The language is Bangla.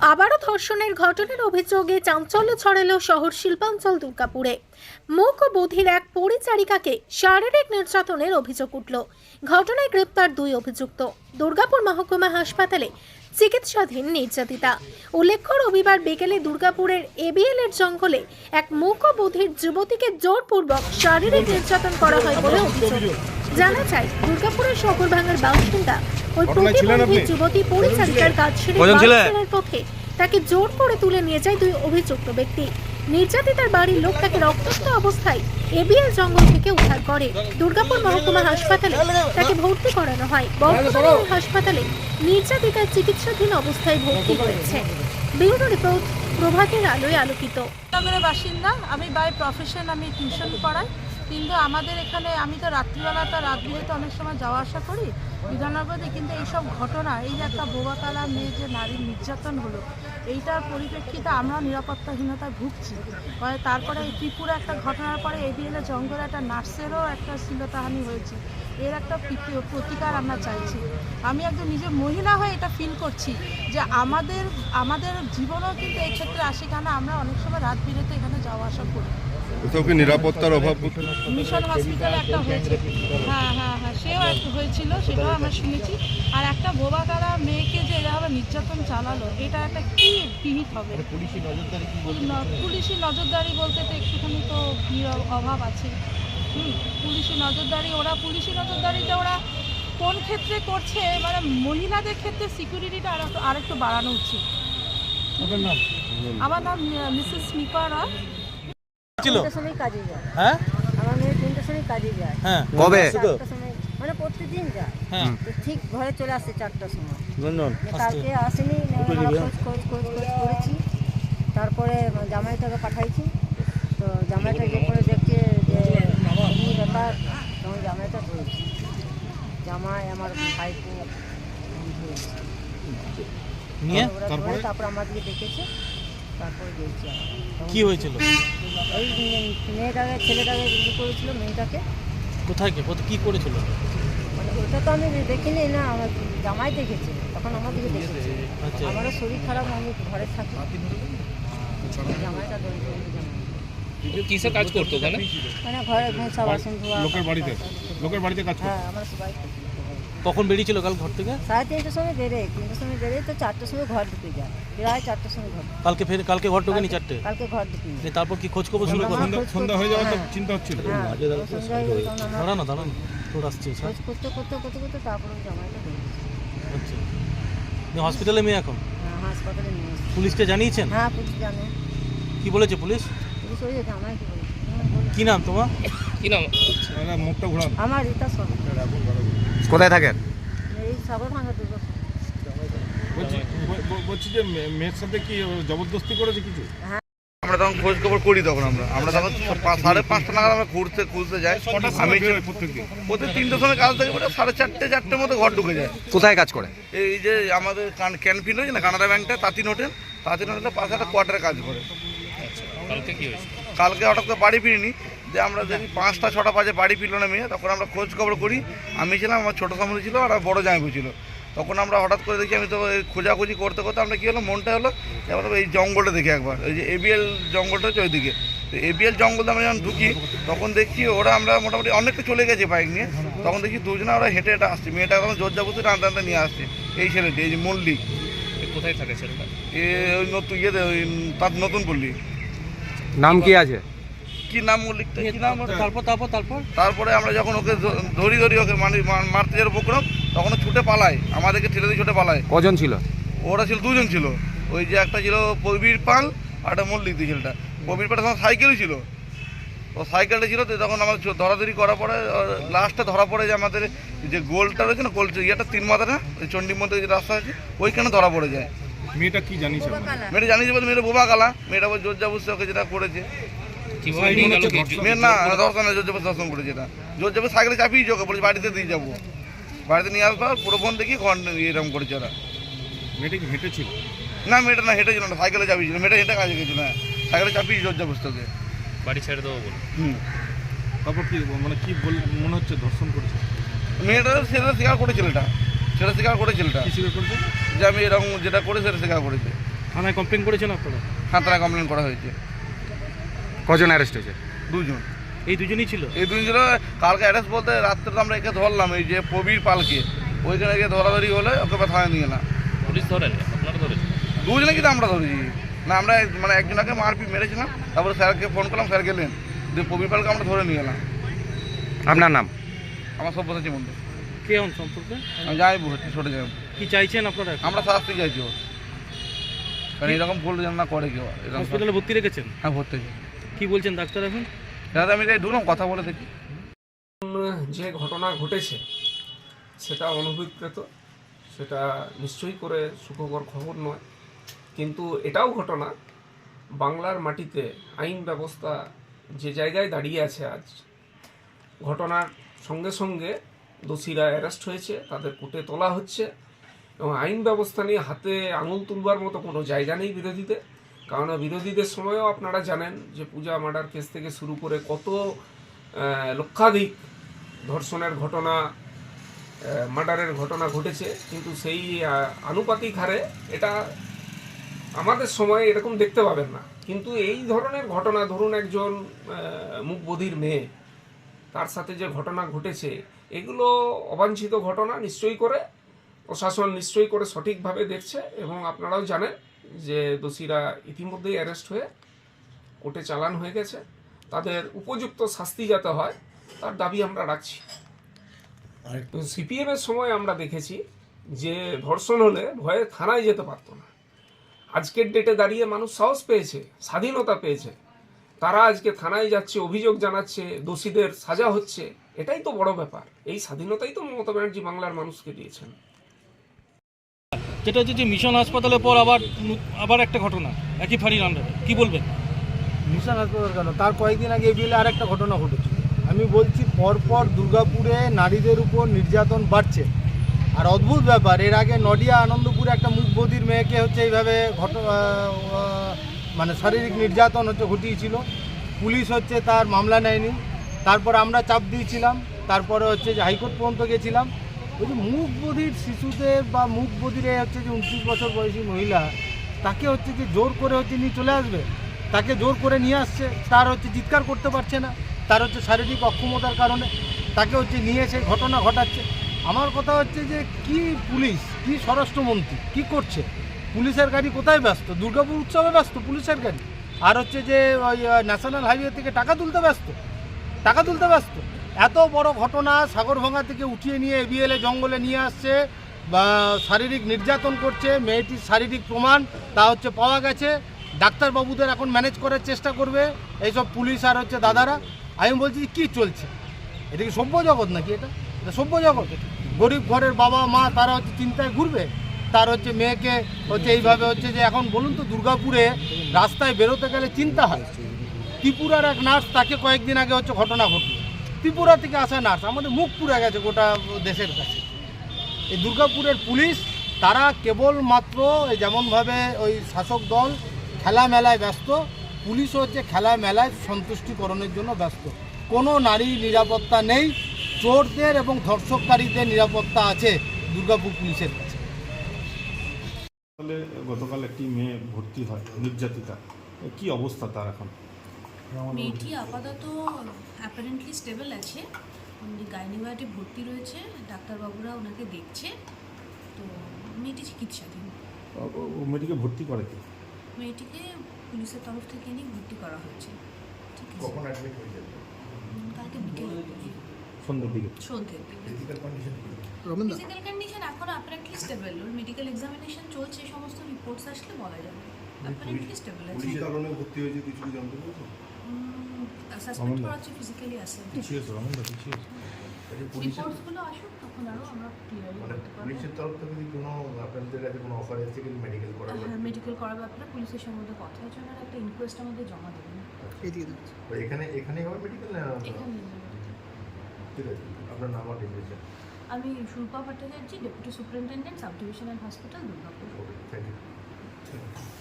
আবারও ধর্ষণের ঘটনার অভিযোগে চাঞ্চল্য ছড়াল শহর শিল্পাঞ্চল দুর্গাপুরে। মুখ ও বধির এক পরিচারিকাকে শারীরিক নির্যাতনের অভিযোগ উঠল। ঘটনায় গ্রেপ্তার দুই অভিযুক্ত। দুর্গাপুর মহকুমা হাসপাতালে চিকিৎসাধীন নির্যাতিতা। উল্লেখ্য, রবিবার বিকেলে দুর্গাপুরের এবিএল এর জঙ্গলে এক মুখ ও বধির যুবতীকে জোরপূর্বক শারীরিক নির্যাতন করা হয় বলে অভিযোগ। জানা যায়, দুর্গাপুরের শহর ভাঙার বাসিন্দা ওই প্রতিবন্ধী আপনি? যুবতী পরিচারিকার কাজ সেরে বাড়ি পথে তাকে জোর করে তুলে নিয়ে যায় দুই অভিযুক্ত ব্যক্তি। নির্যাতিতার বাড়ির লোক তাকে রক্তাক্ত অবস্থায় এবিএল জঙ্গল থেকে উদ্ধার করে। দুর্গাপুর মহকুমা হাসপাতালে তাকে ভর্তি করানো হয়। বর্তমানে হাসপাতালে নির্যাতিতার চিকিৎসাধীন অবস্থায় ভর্তি হয়েছে। ব্যুরো রিপোর্ট প্রভাতের আলোয় আলোকিত। বাসিন্দা আমি বাই প্রফেশন আমি টিউশন পড়াই। কিন্তু আমাদের এখানে, আমি তো রাত্রিবেলা তো রাত বিরেতে অনেক সময় যাওয়া আসা করি বিধাননগরে কিন্তু এইসব ঘটনা, এই যে একটা বোবাকালা মেয়ে যে নারীর নির্যাতন হলো, এইটার পরিপ্রেক্ষিতে আমরা নিরাপত্তাহীনতায় ভুগছি। তারপরে এই ত্রিপুরা একটা ঘটনার পরে এবিএল জঙ্গলে একটা নার্সেরও একটা শ্লীলতাহানি হয়েছে। এর একটা প্রতিকার আমরা চাইছি। আমি একজন নিজে মহিলা হয়ে এটা ফিল করছি যে আমাদের আমাদের জীবনও কিন্তু এই ক্ষেত্রে আসে কেন আমরা অনেক সময় রাত বিরেতে এখানে যাওয়া আসা করি। কোথাও কি নিরাপত্তার অভাব? মিশন হসপিটালে একটা হয়েছে। হ্যাঁ হ্যাঁ হ্যাঁ সেও একটা হয়েছিল সেটাও আমরা শুনেছি। আর একটা বোবাকারা মেয়েকে যে এভাবে নির্যাতন চালালো এটা একটা কি পিহিত হবে? পুলিশি নজরদারি পুলিশি নজরদারি বলতে তো একটুখানি তো অভাব আছে। হুম পুলিশি নজরদারি ওরা পুলিশি নজরদারিতে ওরা কোন ক্ষেত্রে করছে? মানে মহিলাদের ক্ষেত্রে সিকিউরিটিটা আর একটু আর একটু বাড়ানো উচিত। আমার নাম মিসেস স্মিপা রায়। ছিল? তিনটার সময় কাজে যায়। হ্যাঁ? আমার মেয়ে তিনটার সময় কাজে যায়। হ্যাঁ। কবে? মানে প্রতিদিন যায়। হ্যাঁ। তো ঠিক ঘরে চলে আসছে চারটার সময়। কালকে আসেনি খোঁজ খোঁজ খোঁজ খোঁজ করেছি। তারপরে জামাইটাকে পাঠাইছি। তো জামাইটা যে করে দেখছে যে ব্যাপার তখন জামাইটা ধরেছি জামাই আমার ধরেছি নিয়ে? তারপর? আমার দিকে দেখেছে তারপরে গেছি কি হয়েছিল? ওই মেয়েটাকে ছেলেটাকে করেছিল মেয়েটাকে। কোথায় কে কোথায় কি করেছিল? মানে ওটা তো আমি দেখিনি না আমার জামাই দেখেছে। তখন আমার দিকে দেখেছে। আচ্ছা। আমারও শরীর খারাপ আমি ঘরে থাকি। জামাইটা ধরে। কিসে কাজ করতো ওখানে মানে ঘরে ঘুষা বাসন ধোয়া লোকের বাড়িতে? লোকের বাড়িতে কাজ করে হ্যাঁ আমরা সবাই। কখন বেরিয়েছিল কাল ঘর থেকে? সাড়ে তিনটের সময় বেরে তিনটের সময় বেরে তো চারটের সময় ঘর ঢুকে যায় প্রায় চারটের সময় ঘর। কালকে ফের কালকে ঘর ঢোকেনি চারটে? কালকে ঘর ঢুকে দিয়ে তারপর কি খোঁজ খবর শুরু করে সন্ধ্যা- হয়ে যাওয়ার তো চিন্তা হচ্ছিল। হ্যাঁ সন্ধ্যা হয়ে গেল, তখন আমরা দাঁড়া না দাঁড়া না তোর আসছে স্যার খোঁজ করতে করতে করতে করতে তারপরে জামাইটা আচ্ছা। হসপিটালে মেয়ে এখন? হ্যাঁ হাসপাতালে নিয়ে। পুলিশকে জানিয়েছেন? হ্যাঁ পুলিশ জানে। কি বলেছে পুলিশ? পুলিশ ওই যে জামাই কি বলে হুম, বলে। কি নাম তোমার? কি নাম? দাদা, মুখটা ঘোরান। আমার রীতা সব কোথায় থাকেন? এই সাগর দুর্গা বলছি যে মেয়ের সাথে কি জবরদস্তি করেছে কিছু? আমরা তখন খোঁজ খবর করি তখন আমরা। আমরা তখন সাড়ে পাঁচটা নাগাদ আমরা ঘুরতে খুঁজতে যাই। আমি প্রত্যেকদিন। প্রতি তিনটের সময় কাজ থেকে বেরোয় সাড়ে চারটে চারটের মতো ঘর ঢুকে যায়। কোথায় কাজ করে? এই যে আমাদের কান- ক্যানফিন রয়েছে না কানাডা ব্যাংকটা তাঁতিন হোটেল। তাঁতিন হোটেলের পাশে একটা কোয়ার্টারে কাজ করে। কালকে কি হয়েছে? কালকে হঠাৎ করে বাড়ি ফিরিনি। যে আমরা দেখি পাঁচটা ছটা বাজে বাড়ি ফিরলো না মেয়ে তখন আমরা খোঁজ খবর করি। আমি ছিলাম আমার ছোটো সামনে ছিল আর বড় জামাইবু ছিল। তখন আমরা হঠাৎ করে দেখি আমি তো এই খোঁজাখুঁজি করতে করতে আমরা কী হলো মনটা হলো আমরা এই জঙ্গলটা দেখি একবার। ওই যে এবিএল জঙ্গলটা হচ্ছে ওইদিকে। তো এবিএল জঙ্গলটা আমরা যখন ঢুকি তখন দেখি ওরা আমরা মোটামুটি অনেকটা চলে গেছে বাইক নিয়ে। তখন দেখি দুজনে ওরা হেঁটে হেঁটে আসছে। মেয়েটা তখন জোর জাবুতে টানতে টানতে নিয়ে আসছে এই ছেলেটি এই যে মল্লিক। কোথায় থাকে ছেলেটা? এ ওই নতুন ইয়েতে ওই তার নতুন পল্লী। নাম কি আছে? কি নাম মল্লিকটা কি নাম? তারপর তারপর তারপর? তারপরে আমরা যখন ওকে ধরি ধরি ওকে মানে মারতে যাওয়ার উপক্রম তখন ছুটে পালায় আমাদেরকে ঠেলে দিয়ে ছুটে পালায়। কজন ছিল? ওরা ছিল দুজন ছিল। ওই যে একটা ছিল প্রবীর পাল আর একটা মল্লিক দিয়ে ছেলেটা। প্রবীর পালের তখন সাইকেলই ছিল। ও সাইকেলটা ছিল তো তখন আমার ধরাধরি করার পরে লাস্টে ধরা পড়ে যে আমাদের যে গোলটা রয়েছে না গোল ইয়েটা তিন মাথা না ওই চণ্ডীর মধ্যে যে রাস্তা আছে ওইখানে ধরা পড়ে যায়। মেয়েটা কি জানিস মেয়েটা জানিস বলতে মেয়েটা বোবা গালা মেয়েটা বল জোর জাবুসে ওকে যেটা করেছে। না দর্শন জোর দর্শন জোর সাইকেলে চাপিয়ে ওকে বলেছে বাড়িতে দিয়ে যাব। বাড়িতে নিয়ে আসবার পুরো ফোন দেখি ঘন এরকম করেছে ওরা। মেয়েটা কি হেঁটেছিল? না মেয়েটা না হেঁটে ছিল না সাইকেলে চাপিয়েছিল মেয়েটা হেঁটে কাজে গেছিল না সাইকেলে চাপিয়ে জোর তোকে বাড়ি ছেড়ে দেবো বলে। হুম। তারপর কি মানে কি বল মনে হচ্ছে ধর্ষণ করেছে? মেয়েটা সেটা স্বীকার করে ছেলেটা সেটা স্বীকার করে ছেলেটা কি স্বীকার করেছে? যে আমি এরকম যেটা করে সেটা স্বীকার করেছে। থানায় কমপ্লেন করেছেন আপনারা? সাঁতরা কমপ্লেন করা হয়েছে। কজন অ্যারেস্ট হয়েছে? দুজন। এই দুজনই ছিল? এই দুজন ছিল। কালকে অ্যারেস্ট বলতে রাত্রে তো আমরা একে ধরলাম এই যে প্রবীর পালকে। ওইখানে গিয়ে ধরাধরি হলে ওকে বা থানায় নিয়ে গেলাম পুলিশ ধরেন আপনারা ধরেছেন? দুজনে কিন্তু আমরা ধরেছি। না আমরা মানে একজনকে মারপিট মেরেছিলাম তারপরে স্যারকে ফোন করলাম স্যার গেলেন দিয়ে প্রবীর পালকে আমরা ধরে নিয়ে গেলাম আপনার নাম? আমার সব বসেছি মধ্যে কে হন সম্পর্কে? আমি যাই হচ্ছে ছোটো যাই কি চাইছেন আপনারা আমরা শাস্তি চাইছি ওর। কারণ এরকম ভুল যেন না করে কেউ হসপিটালে ভর্তি রেখেছেন? হ্যাঁ ভর্তি হয়েছি। কি বলছেন ডাক্তার এখন? দাদা আমি ঢুকলাম কথা বলে দেখি। যে ঘটনা ঘটেছে সেটা অনভিপ্রেত সেটা নিশ্চয়ই করে সুখকর খবর নয়। কিন্তু এটাও ঘটনা বাংলার মাটিতে আইন ব্যবস্থা যে জায়গায় দাঁড়িয়ে আছে আজ ঘটনার সঙ্গে সঙ্গে দোষীরা অ্যারেস্ট হয়েছে তাদের কোর্টে তোলা হচ্ছে এবং আইন ব্যবস্থা নিয়ে হাতে আঙুল তুলবার মতো কোনো জায়গা নেই বিরোধীদের। কারণ বিরোধীদের সময়ও আপনারা জানেন যে পূজা মার্ডার কেস থেকে শুরু করে কত লক্ষাধিক ধর্ষণের ঘটনা মার্ডারের ঘটনা ঘটেছে। কিন্তু সেই আনুপাতিক হারে এটা আমাদের সময় এরকম দেখতে পাবেন না। কিন্তু এই ধরনের ঘটনা, ধরুন একজন মুখবধির মেয়ে, তার সাথে যে ঘটনা ঘটেছে, এগুলো অবাঞ্ছিত ঘটনা নিশ্চয়ই করে, প্রশাসন নিশ্চয়ই করে সঠিকভাবে দেখছে এবং আপনারাও জানেন যে দোষীরা ইতিমধ্যেই অ্যারেস্ট হয়ে কোর্টে চালান হয়ে গেছে তাদের উপযুক্ত শাস্তি যাতে হয় তার দাবি আমরা রাখছি। সিপিএম এর সময় আমরা দেখেছি যে ধর্ষণ হলে ভয়ে থানায় যেতে পারতো না। আজকের ডেটে দাঁড়িয়ে মানুষ সাহস পেয়েছে স্বাধীনতা পেয়েছে। তারা আজকে থানায় যাচ্ছে অভিযোগ জানাচ্ছে দোষীদের সাজা হচ্ছে এটাই তো বড় ব্যাপার। এই স্বাধীনতাই তো মমতা ব্যানার্জি বাংলার মানুষকে দিয়েছেন। যেটা হচ্ছে যে মিশন হাসপাতালের পর আবার আবার একটা ঘটনা, একই ফাঁড়ির আন্ডারে কি বলবেন? মিশন হাসপাতাল কেন? তার কয়েকদিন আগে এই বিলে আরেকটা ঘটনা ঘটেছে। আমি বলছি, পরপর দুর্গাপুরে নারীদের উপর নির্যাতন বাড়ছে। আর অদ্ভুত ব্যাপার, এর আগে নডিয়া, আনন্দপুরে একটা মুখবধির মেয়েকে হচ্ছে এইভাবে ঘট মানে শারীরিক নির্যাতন হচ্ছে ঘটিয়েছিল। পুলিশ হচ্ছে তার মামলা নেয়নি। তারপর আমরা চাপ দিয়েছিলাম। তারপরে হচ্ছে যে হাইকোর্ট পর্যন্ত গেছিলাম। ওই যে মুখবধির শিশুদের বা মুখবধিরে হচ্ছে যে উনত্রিশ বছর বয়সী মহিলা, তাকে হচ্ছে যে জোর করে হচ্ছে নিয়ে চলে আসবে? তাকে জোর করে নিয়ে আসছে, তার হচ্ছে চিৎকার করতে পারছে না, তার হচ্ছে শারীরিক অক্ষমতার কারণে তাকে হচ্ছে নিয়ে এসে ঘটনা ঘটাচ্ছে। আমার কথা হচ্ছে যে কি পুলিশ, কি স্বরাষ্ট্রমন্ত্রী, কি করছে? পুলিশের গাড়ি কোথায় ব্যস্ত? দুর্গাপুর উৎসবে ব্যস্ত পুলিশের গাড়ি? আর হচ্ছে যে ওই ন্যাশনাল হাইওয়ে থেকে টাকা তুলতে ব্যস্ত? টাকা তুলতে ব্যস্ত? এত বড় ঘটনা সাগরভাঙা থেকে উঠিয়ে নিয়ে এবিএলএ জঙ্গলে নিয়ে আসছে, বা শারীরিক নির্যাতন করছে, মেয়েটির শারীরিক প্রমাণ তা হচ্ছে পাওয়া গেছে। ডাক্তারবাবুদের এখন ম্যানেজ করার চেষ্টা করবে, এইসব পুলিশ আর হচ্ছে দাদারা। আমি বলছি কি চলছে? এটা কি সভ্য জগৎ নাকি এটা? এটা সভ্য জগৎ। গরিব ঘরের বাবা, মা তারা হচ্ছে চিন্তায় ঘুরবে। তার হচ্ছে মেয়েকে হচ্ছে এইভাবে হচ্ছে যে এখন বলুন তো দুর্গাপুরে রাস্তায় বেরোতে গেলে চিন্তা হয়। ত্রিপুরার এক নার্স তাকে কয়েকদিন আগে হচ্ছে ঘটনা ঘটল। ত্রিপুরা থেকে আসা নার্স, আমাদের মুখ পুড়ে গেছে গোটা দেশের কাছে। এই দুর্গাপুরের পুলিশ, তারা কেবলমাত্র যেমনভাবে ওই শাসক দল খেলা মেলায় ব্যস্ত পুলিশও হচ্ছে খেলা মেলায় সন্তুষ্টিকরণের জন্য ব্যস্ত। কোনো নারী নিরাপত্তা নেই, চোরদের এবং ধর্ষককারীদের নিরাপত্তা আছে দুর্গাপুর পুলিশের কাছে। গতকাল একটি মেয়ে ভর্তি হয়, নির্যাতিতা। কি অবস্থা তার এখন? মেয়েটি আপাতত অ্যাপারেন্টলি স্টেবল আছে। উনি গাইনিওয়ার্ডে ভর্তি রয়েছে ডাক্তারবাবুরা ওনাকে দেখছে। তো মেয়েটি চিকিৎসাধীন। ও- ও- ও মেয়েটিকে ভর্তি করে কি? মেয়েটিকে পুলিশের তরফ থেকে নিয়ে ভর্তি করা হয়েছে। ঠিক আছে। উম, কালকে বিকেলে সন্ধ্যের দিকে। সন্ধ্যের দিকে। ফিজিক্যাল কন্ডিশন এখন অ্যাপারেন্টলি স্টেবল ওর মেডিকেল এক্সামিনেশন চলছে সমস্ত রিপোর্টস আসলে বলা যাবে। অ্যাপারেন্টলি স্টেবল আছে। কারণে ভর্তি হয়েছে কিছু জানতে পেরেছ? সাসপেক্ট করা হচ্ছে ফিজিক্যালি আছে পিছিয়ে এসো রমন পিছিয়ে এসো রিপোর্টসগুলো আসুক তখন আরও আমরা ক্লিয়ারলি করতে পারব। তরফ থেকে কোনো আপনাদের কাছে কোনো অফার এসেছে কিন্তু মেডিকেল হ্যাঁ মেডিকেল করার ব্যাপারে পুলিশের সঙ্গে কথা হচ্ছে ওনারা একটা ইনকোয়েস্ট আমাদের জমা দেবেন এখানে এখানেই হবে? মেডিকেল না এখানে ঠিক আছে আপনার নাম আর ডিসিশন আমি Shilpa Bhattacharya deputy superintendent sub divisional hospital Durgapur. Thank you